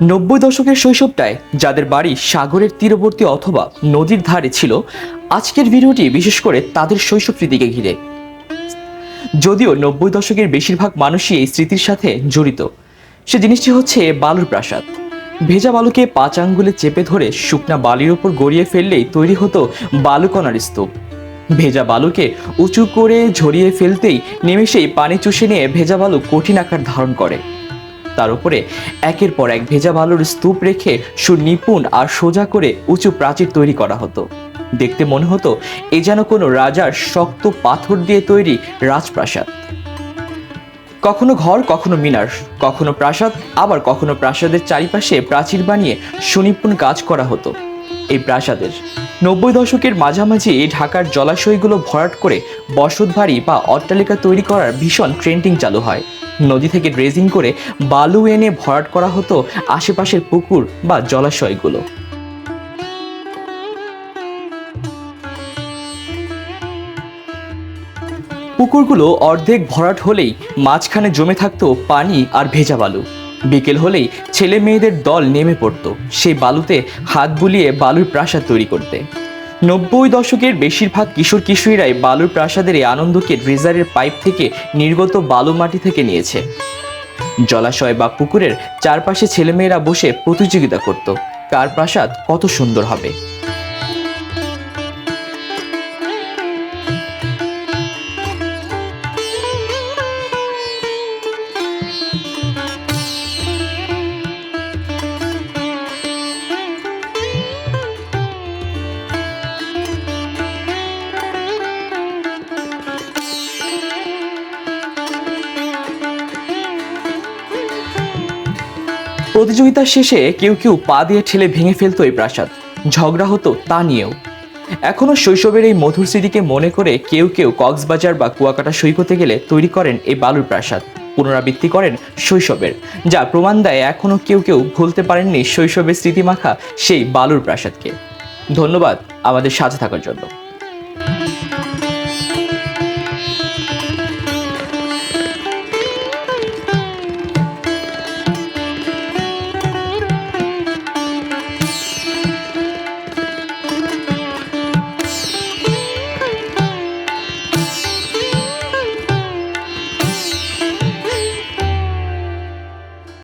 নব্বই দশকের শৈশবটায় যাদের বাড়ি সাগরের তীরবর্তী অথবা নদীর ধারে ছিল, আজকের ভিডিওটি বিশেষ করে তাদের শৈশব স্মৃতিকে ঘিরে। যদিও নব্বই দশকের বেশিরভাগ মানুষই এই স্মৃতির সাথে জড়িত। সে জিনিসটি হচ্ছে বালুর প্রাসাদ ভেজা বালুকে পাঁচ আঙ্গুলে চেপে ধরে শুকনা বালির ওপর গড়িয়ে ফেললেই তৈরি হতো বালুকণার স্তূপ। ভেজা বালুকে উঁচু করে ঝরিয়ে ফেলতেই নিমেষেই পানি চুষে নিয়ে ভেজা বালু কঠিন আকার ধারণ করে। তার উপরে। একের পর এক ভেজা বালুর স্তূপ রেখে সুনিপুণ আর সোজা করে উঁচু প্রাচীর তৈরি করা হতো। দেখতে মনে হতো এ যেন কোনো রাজার শক্ত পাথর দিয়ে তৈরি রাজপ্রাসাদ। কখনো ঘর, কখনো মিনার, কখনো প্রাসাদ, আবার কখনো প্রাসাদের চারিপাশে প্রাচীর বানিয়ে সুনিপুণ কাজ করা হতো। এই প্রাসাদের নব্বই দশকের মাঝামাঝি এই ঢাকার জলাশয়গুলো ভরাট করে বসত বাড়ি বা অট্টালিকা তৈরি করার ভীষণ ট্রেন্ডিং চালু হয়। নদী থেকে ড্রেজিং করে বালু এনে ভরাট করা হতো আশেপাশের পুকুর বা জলাশয়গুলো। পুকুরগুলো অর্ধেক ভরাট হলেই মাঝখানে জমে থাকতো পানি আর ভেজা বালু। বিকেল হলেই ছেলে মেয়েদের দল নেমে পড়তো সেই বালুতে হাত বুলিয়ে বালুর প্রাসাদ তৈরি করতে। নব্বই দশকের বেশিরভাগ কিশোর কিশোরীরাই বালুর প্রাসাদের এই আনন্দকে ড্রেজারের পাইপ থেকে নির্গত বালু মাটি থেকে নিয়েছে। জলাশয় বা পুকুরের চারপাশে ছেলেমেয়েরা বসে প্রতিযোগিতা করত। কার প্রাসাদ কত সুন্দর হবে? প্রতিযোগিতার শেষে কেউ কেউ পা দিয়ে ঠেলে ভেঙে ফেলতো এই প্রাসাদ। ঝগড়া হতো তা নিয়েও। এখনও শৈশবের এই মধুর স্মৃতিকে মনে করে কেউ কেউ কক্সবাজার বা কুয়াকাটা সৈকতে গেলে তৈরি করেন এই বালুর প্রাসাদ। পুনরাবৃত্তি করেন শৈশবের, যা প্রমাণ দেয় এখনও কেউ কেউ ভুলতে পারেননি শৈশবের স্মৃতিমাখা সেই বালুর প্রাসাদকে। ধন্যবাদ আমাদের সাথে থাকার জন্য।